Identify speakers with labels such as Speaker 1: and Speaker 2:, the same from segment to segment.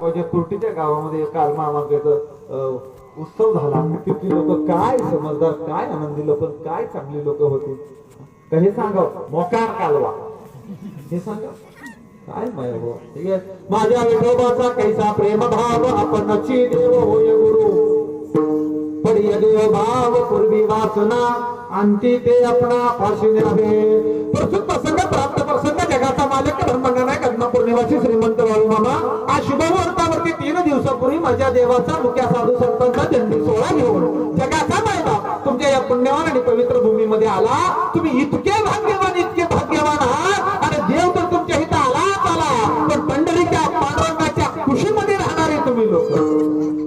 Speaker 1: म्हणजे कुर्टीच्या गावामध्ये काल मामाकडं उत्सव झाला. तिथली लोक काय समजदार काय आनंदी लोक काय चांगली लोक होती? का हे सांगा मोकार कालवा. हे सांगा काय माय हो माझ्या विठोबाचा कैसा प्रेम भाव आपण देव हो, होय गुरु. पण देव हो भाव पूर्वी वासना अंती ते आपणा फाशी द्यावे प्रसंग प्राप्त प्रसंग कदमापूर श्रीमंत वाळू मामा आज शुभ मुहूर्तावरती तीन दिवसापूर्वी माझ्या देवाचा मुख्या साधू संतांचा जन्मी सोहळा घेऊन जगाचा मायबाप तुमच्या या पुण्यवान आणि पवित्र भूमीमध्ये आला. तुम्ही इतके भाग्यवान इतके भाग्यवान आहात. आणि देव तर तुमच्या हित आलाच आला. पण पंढरीच्या पांडुरंगाच्या खुशीमध्ये राहणारे तुम्ही लोक.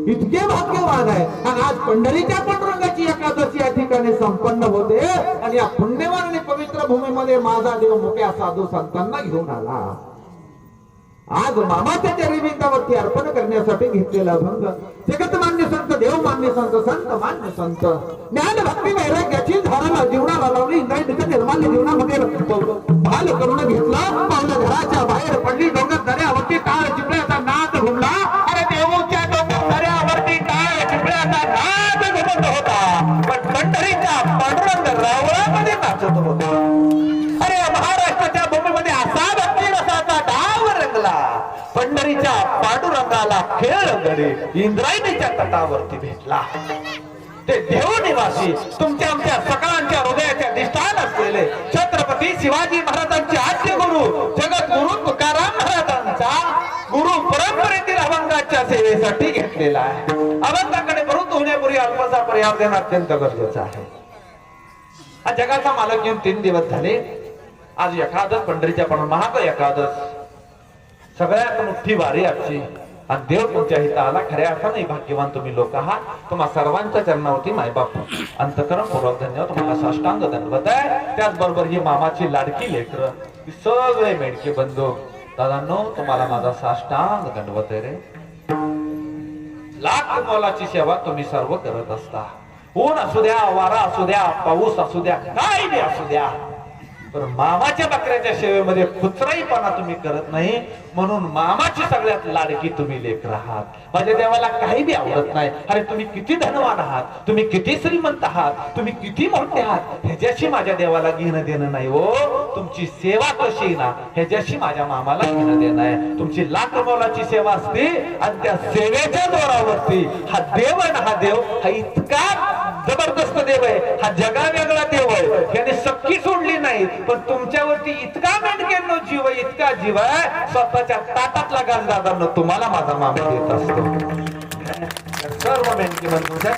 Speaker 1: इतके भाग्यवान आहे. आणि आज पंढरीच्या पांडुरंगाची एकादशी या ठिकाणी संपन्न होते. आणि या पुण्यवान आणि पवित्र भूमीमध्ये माझा देव मोठ्या साधू संतांना घेऊन आला. आज मामाच्या चरिबिंदावरती अर्पण करण्यासाठी घेतलेला भंग. जगत मान्य संत देव मान्य संत संत मान्य संत. ज्ञान भक्ती वैराग्याची झाडाला जीवनाला लावली इंद्रायणीच्या निर्माल्य जीवनामध्ये भाल करून घेतला. पावलं घराच्या बाहेर पडली डोंगर दऱ्यावरती टाळ चिपळ्या पांडुरंगाला खेळ गडे. इंद्रायणीच्या तटावरती भेटला. ते देवनिवासी तुमच्या आमच्या सकाळांच्या हृदयाच्या निष्ठान असलेले छत्रपती शिवाजी महाराजांचे आद्य गुरु जगत गुरु तुकाराम महाराजांचा गुरु परंपरेतील अभंगाच्या सेवेसाठी घेतलेला आहे. अभंगाकडे मृत होण्यापूर्वी अल्पसा पर्याय देणं अत्यंत गरजेचं आहे. हा जगाचा मालक घेऊन तीन दिवस झाले. आज एकादश पंढरीच्या पण महाग एकादश सगळ्यात मोठी वारी आजची. आणि देव तुमच्या हिता आला खऱ्या अर्थाने भाग्यवान तुम्ही लोक आहात? तुम्हा सर्वांच्या चरणावरती मायबाप अंतकरण पूर्वक धन्यवाद. तुम्हाला साष्टांग धन्यवाद आहे. त्याचबरोबर ही मामाची लाडकी लेकर सगळे मेडके बंधू. दादांनो तुम्हाला माझा साष्टांग दंडवत आहे रे. लाख मोलाची सेवा तुम्ही सर्व करत असता. ऊन असू द्या वारा असू द्या पाऊस असू द्या काय बी असू द्या. पण मामाच्या बकऱ्याच्या सेवेमध्ये कुचराईपणा तुम्ही करत नाही म्हणून मामाची सगळ्यात लाडकी तुम्ही लेख आहात. माझ्या देवाला काही बी आवडत नाही. अरे तुम्ही किती धनवान आहात तुम्ही किती श्रीमंत आहात तुम्ही किती मोठे आहात ह्याच्याशी माझ्या देवाला घेणं देणं नाही हो. तुमची सेवा कशी ना ह्याच्याशी माझ्या मामाला घेणं देणं आहे. तुमची लाख मोलाची सेवा असते आणि त्या सेवेच्या जोरावरती हा देव ना हा देव हा इतका जबरदस्त देव आहे. हा जगा वेगळा देव आहे याने सक्की सोडली नाही पण तुमच्यावरती इतका मेंढकेनो जीव इतका जीव आहे स्वतःच्या ताटातला गाज दादांना तुम्हाला माझा मामा देत असतो. सर्व मेंढकी बंधूंच्या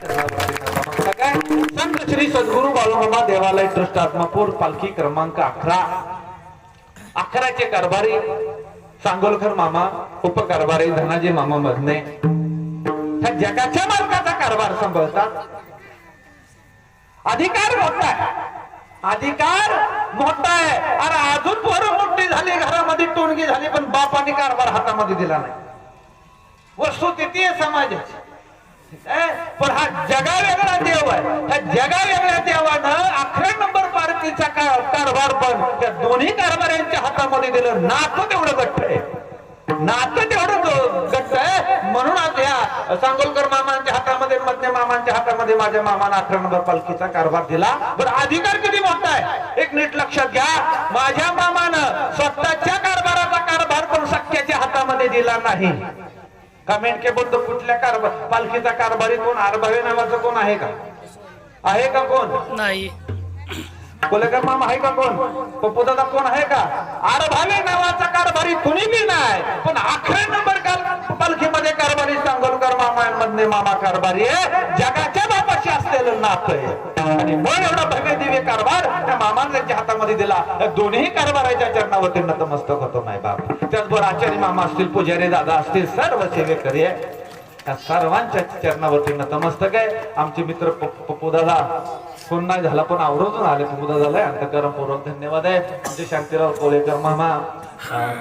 Speaker 1: काय? संत श्री सद्गुरु बाळूमामा देवालय ट्रस्ट आत्मापूर पालखी क्रमांक अकरा. अकराचे कारभारी सांगोलकर मामा उपकारभारी धनाजी मामा मधने. ह्या जगाच्या मालकाचा कारभार सांभाळतात. अधिकार मोठा आहे अधिकार मोठा आहे. अरे अजून पोरं मोठी झाली घरामध्ये टोणगी झाली पण बापाने कारभार हातामध्ये दिला नाही. वस्तू तिथे आहे समाजाची. ए, पण हा जगा वेगळा देव आहे. ह्या जगा वेगळ्या देवानं अकरा नंबर पार्टीचा का- कारभार पण त्या दोन्ही कारभाऱ्यांच्या हातामध्ये दिलं. नातं तेवढं गट्ट आहे. नातं तेवढं ग- आहे. म्हणून आज या सांगोलकर मामांच्या हातामध्ये मध्य मामांच्या हातामध्ये माझ्या मामानं अठरा नंबर पालखीचा कारभार दिला. बरं अधिकार किती मोठा आहे? एक नीट लक्षात घ्या. माझ्या मामानं स्वतःच्या कारभाराचा कारभार पण सख्याच्या हातामध्ये दिला नाही. कमेंट केबद्दल कुठल्या कारभार पालखीचा कारभारी कोण? आरभावे नावाचं कोण आहे का? आहे का कोण?
Speaker 2: नाही.
Speaker 1: कोलेकर मामा आहे का कोण? पप्पूदादा कोण आहे का? आरभावे नावाचा कारभारी कुणी बी नाही. पण अकरा नंबर काल पालखीमध्ये कारभारी सांगोलकर मामा मामा कारभारी आहे. जगाच्या बापाशी असलेलं नातं आहे. आणि मग एवढा भव्य दिव्य कारभार त्या मामांच्या त्यांच्या हातामध्ये दिला. दोन्ही कारभाराच्या चरणावरती नतमस्तक होतो नाही बाप. त्याचबरोबर आचार्य मामा असतील पुजारी दादा असतील सर्व सेवेकरी आहे. त्या सर्वांच्या चरणावरती नतमस्तक आहे. आमचे मित्र पप्पू दादा फोन नाही झाला पण आवडून आले. पप्पू दादाला अंतकरम पूर्वक धन्यवाद आहे. आमचे शांतीराव कोळेकर मामा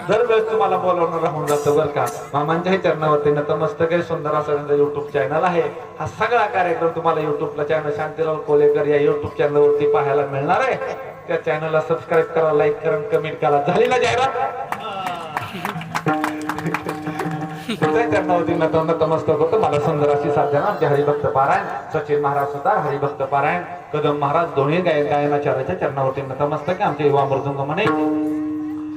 Speaker 1: दरवेळेस तुम्हाला बोलवणं राहून जातं बरं का. मामांच्याही चरणावरती नतमस्तक आहे. सुंदर असं युट्यूब चॅनल आहे. हा सगळा कार्यक्रम तुम्हाला युट्यूबला चॅनल शांतीराव कोलेकर या युट्यूब चॅनलवरती पाहायला मिळणार आहे. त्या चॅनलला सबस्क्राईब करा लाईक करा कमेंट करा. झाली ना जाहिरात? नत नतमस्तक होतं मला सुंदर अशी साधना आमचे हरिभक्त पारायण सचिन महाराज सुद्धा हरिभक्त पारायण कदम महाराज दोन्ही गाय गायनाचार्याच्या चरणावरती नतमस्तक आमचे युवा मृदुंग म्हणे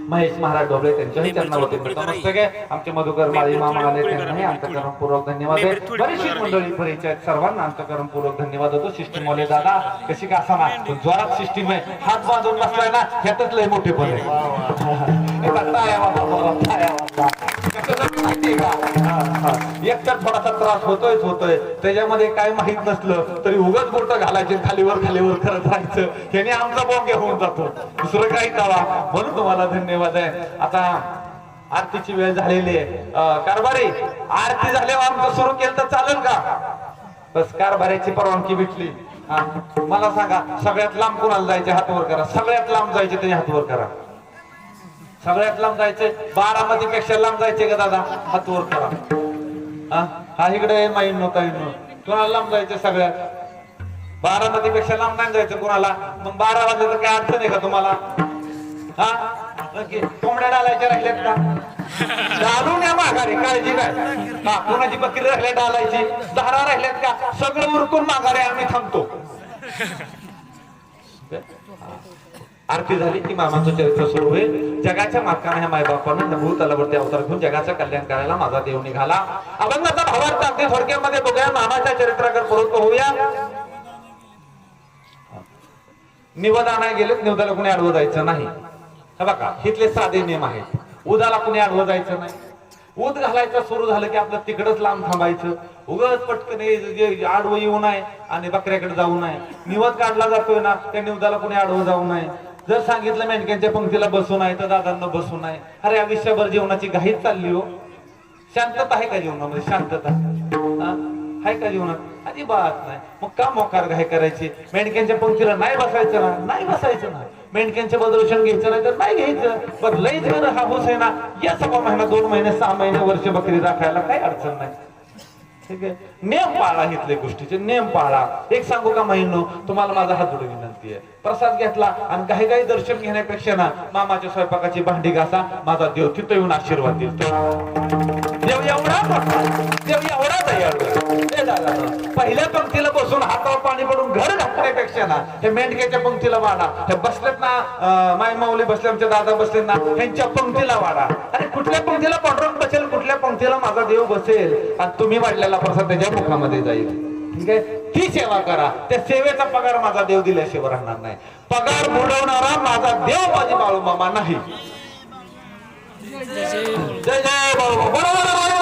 Speaker 1: महेश महाराज डोबळे त्यांच्याही चरणावरती नतमस्तक आहे आमचे मधुकर माळी मामा आले त्यांनाही अंतकरणपूर्वक धन्यवाद आहे. बरीचशी मंडळी परिचय. सर्वांना अंतकरणपूर्वक धन्यवाद होतो. सिस्टीम वाले दादा कशी का असा ना जोरात सिस्टीम आहे हात बांधून बसलाय ना ह्यातच लय मोठे पण आहे हे माहितीये का? एकतर थोडासा त्रास होतोयच होतोय. त्याच्यामध्ये काय माहीत नसलं तरी उगाच बोट घालायचे खालीवर खालीवर करत राहायचं. ह्याने आमचा बोंगे होऊन जातो. दुसरं काही करा म्हणून तुम्हाला धन्यवाद आहे. आता आरतीची वेळ झालेली आहे. कारभारी आरती झाल्यावर आमचं सुरू केलं तर चालेल का? बस कारभाऱ्याची परवानगी भेटली. मला सांगा सगळ्यात लांब कोणाला जायचे? हातवर करा. सगळ्यात लांब जायचे त्याने हातवर करा. सगळ्यात लांब जायचंय. बारामती पेक्षा लांब जायचे का दादा? हात वर करा. हा? हा इकडे माहीत नव्हता कोणाला लांब जायचंय सगळ्यात? बारामती पेक्षा लांब नाही जायचं कोणाला? मग बारा वाजायचं काय अडचण आहे का तुम्हाला? हा? नक्की कोंबड्या डालायच्या राहिल्यात का? डालून या माघारी काळजी काय? हा कोणाची बकरी राहिल्या डालायची? धारा राहिल्यात का? सगळं उरकून माघारी आम्ही थांबतो. आरती झाली की मामाचं चरित्र सुरू होईल. जगाच्या मालकाने ह्या मायबापानं नभू तलावरती अवतार घेऊन जगाचं कल्याण करायला माझा देव निघाला. अभंगाचा भावार्थ अगदी थोडक्यामध्ये बघूया. मामाच्या चरित्राकडे परत होऊया. निवद आणाय गेलेत निवदाला कुणी आडवं जायचं नाही. हे बघा इथले साधे नियम आहेत. उदाला कुणी आडवं जायचं नाही. उद घालायचं सुरू झालं की आपलं तिकडच लांब थांबायचं. उगच पटकन आडवं येऊ नये आणि बकऱ्याकडे जाऊ नये. निवद काढला जातोय ना त्या निवदाला कुणी आडवं जाऊ नये. जर सांगितलं मेंढक्यांच्या पंक्तीला बसून आहे तर दादांना बसून आहे. अरे आयुष्यभर जीवनाची घाईच चालली हो. शांतता आहे का जीवनामध्ये? शांतता. आहे का जीवनात? अजिबात नाही. मग का मोकार घाई करायची? मेंढक्यांच्या पंक्तीला नाही बसायचं ना? नाही बसायचं ना? मेंढक्यांचं प्रदर्शन घ्यायचं नाही तर नाही घ्यायचं. पण लईच जर हाबूस आहे ना या सगळा महिना दोन महिने सहा महिने वर्ष बकरी राखायला काही अडचण नाही. ठीक आहे? नेम पाळा इथले गोष्टीचे नेम पाळा. एक सांगू का महिनो तुम्हाला माझा हात जोडून विनंती आहे. प्रसाद घेतला आणि काही काही दर्शन घेण्यापेक्षा ना मामाच्या स्वयंपाकाची भांडी घासा माझा देव तिथं येऊन आशीर्वाद देतो देव एवढा देव एवढा दयाळू पहिल्या पंक्तीला बसून हातावर पाणी पडून घर घातण्यापेक्षा ना हे मेंढक्याच्या पंक्तीला वाढा. हे बसलेत ना माय माऊली बसले आमच्या दादा बसले ना यांच्या पंक्तीला वाढा. आणि कुठल्या पंक्तीला पांडुरंग बसेल कुठल्या पंक्तीला माझा देव बसेल आणि तुम्ही वाढलेला प्रसाद त्याच्या मुखामध्ये जाईल. ठीक आहे? ती सेवा करा. त्या सेवेचा पगार माझा देव दिल्याशिवाय राहणार नाही. पगार बुडवणारा माझा देव माझी बाळू मामा नाही. जय जय बाळू बरोबर